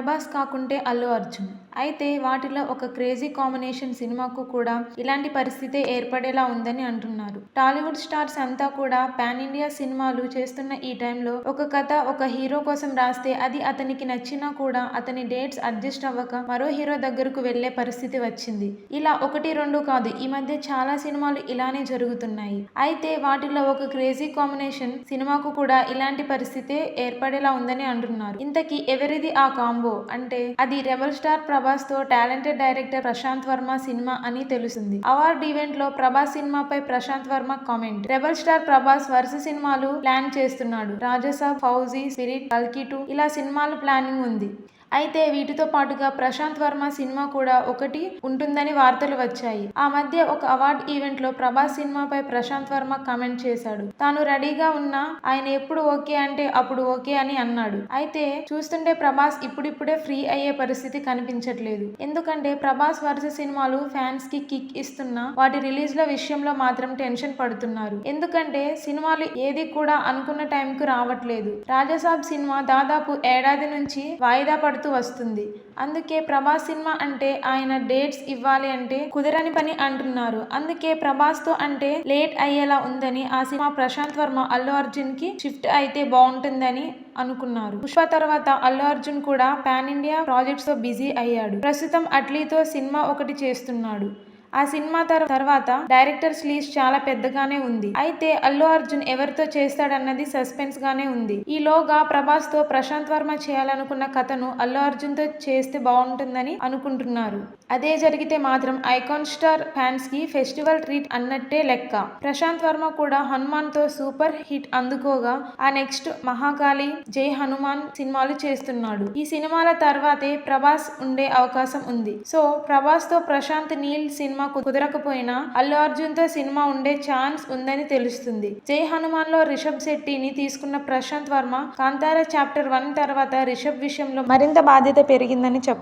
ప్రభాస్ కాకుంటే అల్లు అర్జున్. అయితే వాటిలో ఒక క్రేజీ కాంబినేషన్ సినిమాకు కూడా ఇలాంటి పరిస్థితే ఏర్పడేలా ఉందని అంటున్నారు. టాలీవుడ్ స్టార్స్ అంతా కూడా పాన్ ఇండియా సినిమాలు చేస్తున్న ఈ టైంలో ఒక కథ ఒక హీరో కోసం రాస్తే అది అతనికి నచ్చినా కూడా అతని డేట్స్ అడ్జస్ట్ అవ్వక మరో హీరో దగ్గరకు వెళ్ళే పరిస్థితి వచ్చింది. ఇలా ఒకటి రెండు కాదు ఈ మధ్య చాలా సినిమాలు ఇలానే జరుగుతున్నాయి. అయితే వాటిలో ఒక క్రేజీ కాంబినేషన్ సినిమాకు కూడా ఇలాంటి పరిస్థితే ఏర్పడేలా ఉందని అంటున్నారు. ఇంతకీ ఎవరిది ఆ కాంబో? అంటే అది రెబల్ స్టార్ ప్రభాస్తో టాలెంటెడ్ డైరెక్టర్ ప్రశాంత్ వర్మ సినిమా అని తెలుస్తుంది. అవార్డ్ ఈవెంట్లో ప్రభాస్ సినిమాపై Prashanth Varma comment. Rebel star Prabhas వరుస సినిమాలు ప్లాన్ చేస్తున్నాడు. రాజసాబ్ ఫౌజీ స్పిరిట్ కల్కి టూ ఇలా సినిమాలు ప్లానింగ్ ఉంది. అయితే వీటితో పాటుగా ప్రశాంత్ వర్మ సినిమా కూడా ఒకటి ఉంటుందని వార్తలు వచ్చాయి. ఆ మధ్య ఒక అవార్డ్ ఈవెంట్లో ప్రభాస్ సినిమాపై ప్రశాంత్ వర్మ కామెంట్ చేశాడు. తాను రెడీగా ఉన్నా ఆయన ఎప్పుడు ఓకే అంటే అప్పుడు ఓకే అని అన్నాడు. అయితే చూస్తుంటే ప్రభాస్ ఇప్పుడిప్పుడే ఫ్రీ అయ్యే పరిస్థితి కనిపించట్లేదు. ఎందుకంటే ప్రభాస్ వరుస సినిమాలు ఫ్యాన్స్కి కిక్ ఇస్తున్నా వాటి రిలీజ్ ల విషయంలో మాత్రం టెన్షన్ పడుతున్నారు. ఎందుకంటే సినిమాలు ఏది కూడా అనుకున్న టైంకు రావట్లేదు. రాజసాబ్ సినిమా దాదాపు ఏడాది నుంచి వాయిదా పడుతూ వస్తుంది. అందుకే ప్రభాస్ సినిమా అంటే ఆయన డేట్స్ ఇవ్వాలి అంటే కుదరని పని అంటున్నారు. అందుకే ప్రభాస్తో అంటే లేట్ అయ్యేలా ఉందని ఆ సినిమా ప్రశాంత్ వర్మ అల్లు అర్జున్కి షిఫ్ట్ అయితే బాగుంటుందని అనుకున్నారు. పుష్ప తర్వాత అల్లు అర్జున్ కూడా పాన్ ఇండియా ప్రాజెక్ట్స్తో బిజీ అయ్యాడు. ప్రస్తుతం అట్లీతో సినిమా ఒకటి చేస్తున్నాడు. ఆ సినిమా తర్వాత డైరెక్టర్స్ లీస్ట్ చాలా పెద్దగానే ఉంది. అయితే అల్లు అర్జున్ ఎవరితో చేస్తాడన్నది సస్పెన్స్ గానే ఉంది. ఈలోగా ప్రభాస్తో ప్రశాంత్ వర్మ చేయాలనుకున్న కథను అల్లు అర్జున్తో చేస్తే బాగుంటుందని అనుకుంటున్నారు. అదే జరిగితే మాత్రం ఐకాన్ స్టార్ ఫ్యాన్స్కి ఫెస్టివల్ ట్రీట్ అన్నట్టే లెక్క. ప్రశాంత్ వర్మ కూడా హనుమాన్తో సూపర్ హిట్ అందుకోగా ఆ నెక్స్ట్ మహాకాళి జై హనుమాన్ సినిమాలు చేస్తున్నాడు. ఈ సినిమాల తర్వాతే ప్రభాస్ ఉండే అవకాశం ఉంది. సో ప్రభాస్తో ప్రశాంత్ నీల్ సినిమా సినిమా కుదరకపోయినా అల్లు అర్జున్తో సినిమా ఉండే ఛాన్స్ ఉందని తెలుస్తుంది. జై హనుమాన్లో రిషబ్ శెట్టిని తీసుకున్న ప్రశాంత్ వర్మ కాంతార చాప్టర్ వన్ తర్వాత రిషబ్ విషయంలో మరింత బాధ్యత పెరిగిందని చెప్పారు